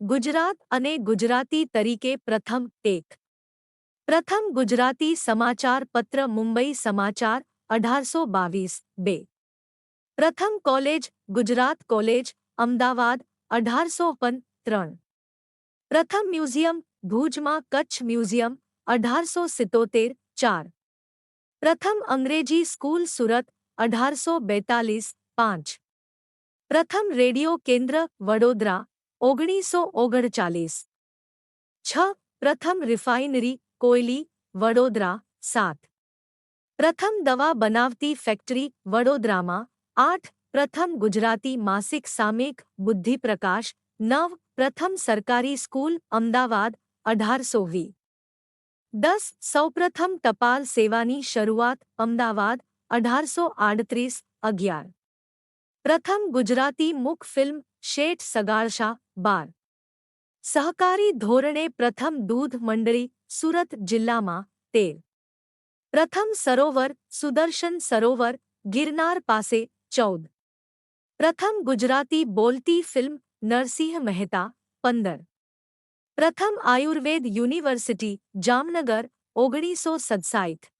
ગુજરાત અને ગુજરાતી તરીકે પ્રથમ એક પ્રથમ ગુજરાતી સમાચાર પત્ર મુંબઈ સમાચાર અઢારસો બાવીસ બે પ્રથમ કોલેજ ગુજરાત કોલેજ અમદાવાદ અઢારસો પન ત્રણ પ્રથમ મ્યુઝિયમ ભુજમાં કચ્છ મ્યુઝિયમ અઢારસો સિત્તોતેર ચાર પ્રથમ અંગ્રેજી સ્કૂલ સુરત અઢારસો બેતાલીસ પાંચ પ્રથમ રેડિયો કેન્દ્ર વડોદરા ઓગણીસો ઓગણચાલીસ છ પ્રથમ રિફાઇનરી કોયલી વડોદરા સાત પ્રથમ દવા બનાવતી ફેક્ટરી વડોદરામાં આઠ પ્રથમ ગુજરાતી માસિક સામયિક બુદ્ધિપ્રકાશ નવ પ્રથમ સરકારી સ્કૂલ અમદાવાદ અઢારસો વી દસ સૌપ્રથમ ટપાલ સેવાની શરૂઆત અમદાવાદ અઢારસો આડત્રીસ અગિયાર પ્રથમ ગુજરાતી મુખ ફિલ્મ શેઠ સગાળશા બાર સહકારી ધોરણે પ્રથમ દૂધ મંડળી સુરત જિલ્લામાં તેર પ્રથમ સરોવર સુદર્શન સરોવર ગિરનાર પાસે ચૌદ પ્રથમ ગુજરાતી બોલતી ફિલ્મ નરસિંહ મહેતા પંદર પ્રથમ આયુર્વેદ યુનિવર્સિટી જામનગર ઓગણીસો સડસાઠ